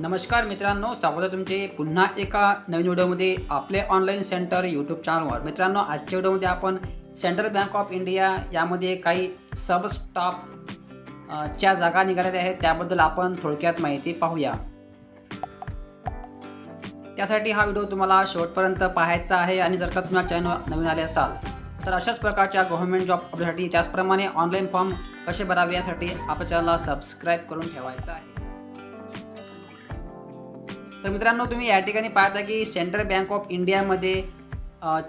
नमस्कार मित्रांनो स्वागत आहे तुमचे पुन्हा एका नवीन व्हिडिओमध्ये आपले ऑनलाईन सेंटर यूट्यूब चॅनलवर मित्रांनो आजच्या व्हिडिओमध्ये आपण सेंट्रल बँक ऑफ इंडिया यामध्ये काही सब स्टाफ च्या जागा निघालेल्या आहेत. त्याबद्दल आपण थोडक्यात माहिती पाहूया. त्यासाठी हा व्हिडिओ तुम्हाला शेवटपर्यंत पाहायचा आहे आणि जर का तुम्हाला चॅनल नवीन आले असाल तर अशाच प्रकारच्या गव्हर्नमेंट जॉब अपडेटसाठी त्याचप्रमाणे ऑनलाईन फॉर्म कसे भरावे यासाठी आपल्या चॅनलला सबस्क्राईब करून ठेवायचं आहे. तर मित्रांनो तुम्ही या ठिकाणी पाहता की सेंट्रल बँक ऑफ इंडियामध्ये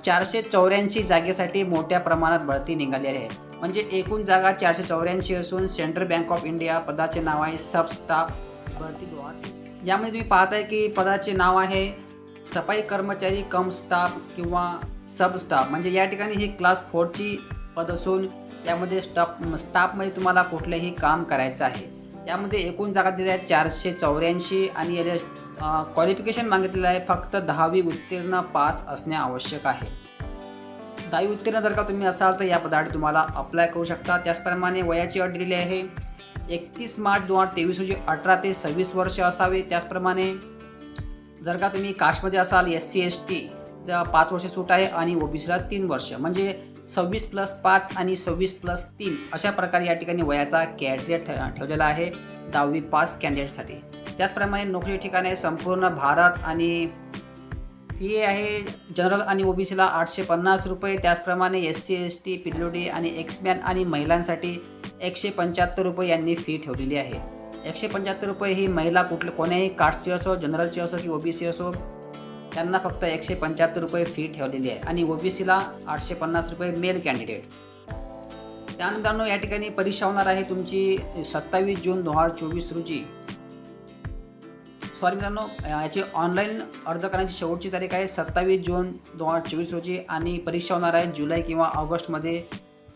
चारशे चौऱ्याऐंशी जागेसाठी मोठ्या प्रमाणात भरती निघाली आहे. म्हणजे एकूण जागा चारशे चौऱ्याऐंशी असून सेंट्रल बँक ऑफ इंडिया पदाचे नाव आहे सब स्टाफ भरती द्वार यामध्ये तुम्ही पाहताय की पदाचे नाव आहे सफाई कर्मचारी कम स्टाफ किंवा सब स्टाफ म्हणजे या ठिकाणी ही क्लास फोरची पद असून यामध्ये स्टाफ स्टाफमध्ये तुम्हाला कुठलंही काम करायचं आहे. यामध्ये एकूण जागा दिल्या आहेत चारशे चौऱ्याऐंशी आणि याला क्वालिफिकेशन मागितलेलं आहे. फक्त दहावी उत्तीर्ण पास असणे आवश्यक आहे. दहावी उत्तीर्ण जर का तुम्ही असाल तर या पदासाठी तुम्हाला अप्लाय करू शकता. त्याचप्रमाणे वयाची अट दिलेली आहे. एकतीस मार्च दोन हजार तेवीस रोजी अठरा ते सव्वीस वर्ष असावे. त्याचप्रमाणे जर का तुम्ही कास्टमध्ये असाल एस सी एस टी पाच वर्ष सूट आहे आणि ओबीसीला तीन वर्ष. म्हणजे सव्वीस प्लस पाच आणि सव्वीस प्लस तीन अशा प्रकारे या ठिकाणी वयाचा कॅटेरिया ठे ठेवलेला आहे दहावी पास कॅन्डिडेटसाठी. त्याचप्रमाणे नोकरी ठिकाण आहे संपूर्ण भारत आणि फी आहे जनरल आणि ओबीसीला आठशे पन्नास रुपये त्याचप्रमाणे S C S T P W D आणि एक्समॅन आणि महिलांसाठी एकशे पंच्याहत्तर रुपये यांनी फी ठेवलेली आहे. एकशे पंच्याहत्तर रुपये ही महिला कुठल्या कोण्याही कास्टची असो जनरलची असो की ओबीसी असो त्यांना फक्त एकशे पंच्याहत्तर रुपये फी ठेवलेली आहे आणि ओबीसीला आठशे पन्नास रुपये मेल कॅन्डिडेट त्यानंतर या ठिकाणी परीक्षा होणार आहे तुमची सत्तावीस जून दोन हजार चोवीस रोजी. सॉरी मित्रांनो याची ऑनलाईन अर्ज करण्याची शेवटची तारीख आहे सत्तावीस जून दोन हजार चोवीस रोजी आणि परीक्षा होणार आहे जुलै किंवा ऑगस्टमध्ये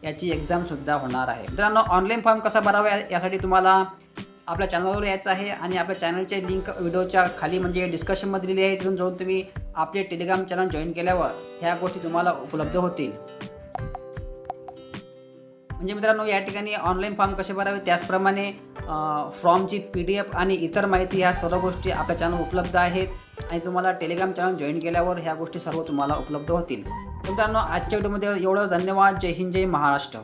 याची एक्झामसुद्धा होणार आहे. मित्रांनो ऑनलाईन फॉर्म कसा भरावा यासाठी तुम्हाला आपल्या चॅनलवर यायचं आहे आणि आपल्या चॅनलचे लिंक व्हिडिओच्या खाली म्हणजे डिस्कशनमध्ये दिली आहे तिथून जाऊन तुम्ही आपले टेलिग्राम चॅनल जॉईन केल्यावर ह्या गोष्टी तुम्हाला उपलब्ध होतील. म्हणजे मित्रांनो या ठिकाणी ऑनलाईन फॉर्म कसे भरावे त्याचप्रमाणे फॉर्मची पी डी एफ आणि इतर माहिती ह्या सर्व गोष्टी आपल्या चॅनल उपलब्ध आहेत आणि तुम्हाला टेलिग्राम चॅनल जॉईन केल्यावर ह्या गोष्टी सर्व तुम्हाला उपलब्ध होतील. मित्रांनो आजच्या व्हिडिओमध्ये एवढं धन्यवाद. जय हिंद जय महाराष्ट्र.